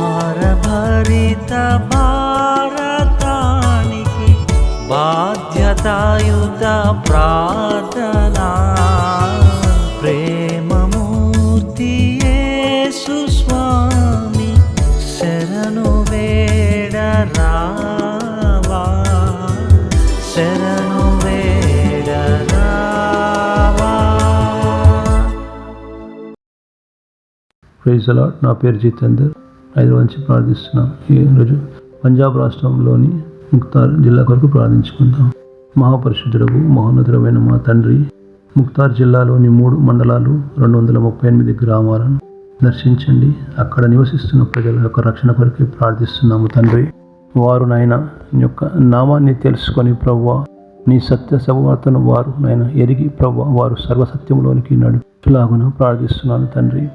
భారభరిత భారతానికి బాధ్యతాయుత ప్రార్థనా. ప్రేమమూర్తి స్వామి శరణు వేడరా ప్రైజ్ అలాట్ నా పేరు జితేందర్. హైదరాబాద్ నుంచి ప్రార్థిస్తున్నాం. ఈరోజు పంజాబ్ రాష్ట్రంలోని ముక్తార్ జిల్లా కొరకు ప్రార్థించుకుందాం. మహాపరిశుద్ధులకు మహోన్నతుడమైన మా తండ్రి ముక్తార్ జిల్లాలోని మూడు మండలాలు రెండు వందల ముప్పై ఎనిమిది గ్రామాలను దర్శించండి. అక్కడ నివసిస్తున్న ప్రజల యొక్క రక్షణ కొరకే ప్రార్థిస్తున్నాము తండ్రి. వారు నాయన నీ యొక్క నామాన్ని తెలుసుకొని ప్రవ్వా నీ సత్య సవార్తను వారు నాయన ఎరిగి ప్రవ్వ వారు సర్వసత్యంలోనికి నడుచులాగున ప్రార్థిస్తున్నాను తండ్రి.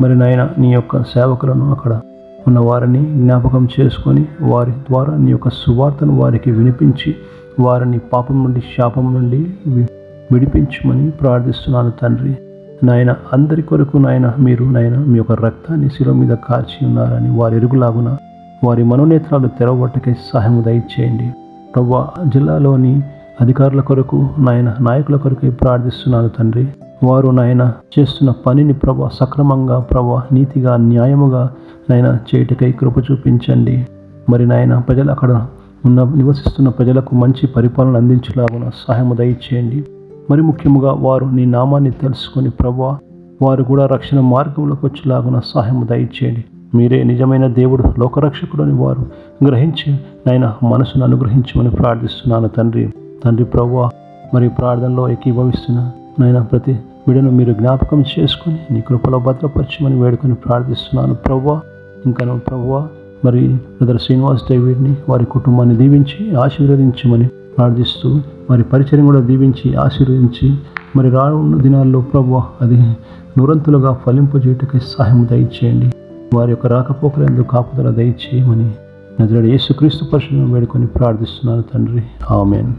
మరి నాయన నీ యొక్క సేవకులను అక్కడ ఉన్న వారిని జ్ఞాపకం చేసుకొని వారి ద్వారా నీ యొక్క సువార్తను వారికి వినిపించి వారిని పాపం నుండి శాపం నుండి విడిపించమని ప్రార్థిస్తున్నాను తండ్రి. నాయన అందరి కొరకు నాయన మీరు నాయన మీ యొక్క రక్తాన్ని శిలో మీద కార్చి ఉన్నారని వారి ఎరుగులాగున వారి మనోనేత్రాలు తెరవబట్టకై సహాయం దయచేయండి. ప్రభా జిల్లాలోని అధికారుల కొరకు నాయన నాయకుల కొరకై ప్రార్థిస్తున్నాను తండ్రి. వారు నాయన చేస్తున్న పనిని ప్రభా సక్రమంగా ప్రభా నీతిగా న్యాయముగా నాయన చేయుటకై కృప చూపించండి. మరి నాయన ప్రజలు అక్కడ ఉన్న నివసిస్తున్న ప్రజలకు మంచి పరిపాలన అందించలాగున సహాయము దయచేయండి. మరి ముఖ్యముగా వారు నీ నామాన్ని తెలుసుకొని ప్రభా వారు కూడా రక్షణ మార్గంలోకి వచ్చేలాగున సహాయము దయచేయండి. మీరే నిజమైన దేవుడు లోకరక్షకుడు అని వారు గ్రహించి నాయన మనసును అనుగ్రహించమని ప్రార్థిస్తున్నాను తండ్రి. తండ్రి ప్రభా మరి ప్రార్థనలో ఏకీభవిస్తున్న నాయన ప్రతి విడను మీరు జ్ఞాపకం చేసుకొని నీ కృపలో భద్రపరచమని వేడుకొని ప్రార్థిస్తున్నాను. ప్రవ్వా ఇంకను ప్రవ్వా మరి బ్రదర్ శ్రీనివాస్ డేవిడ్ని వారి కుటుంబాన్ని దీవించి ఆశీర్వదించమని ప్రార్థిస్తూ మరి పరిచయం కూడా దీవించి ఆశీర్వదించి మరి రానున్న దినాల్లో ప్రభు అది నురంతులుగా ఫలింపజేయటకై సహాయం దయచేయండి. వారి యొక్క రాకపోకలందు కాపుదల దయచేయమని నజరడు యేసుక్రీస్తు పరిశుభ్రం వేడుకొని ప్రార్థిస్తున్నాను తండ్రి. ఆమెన్.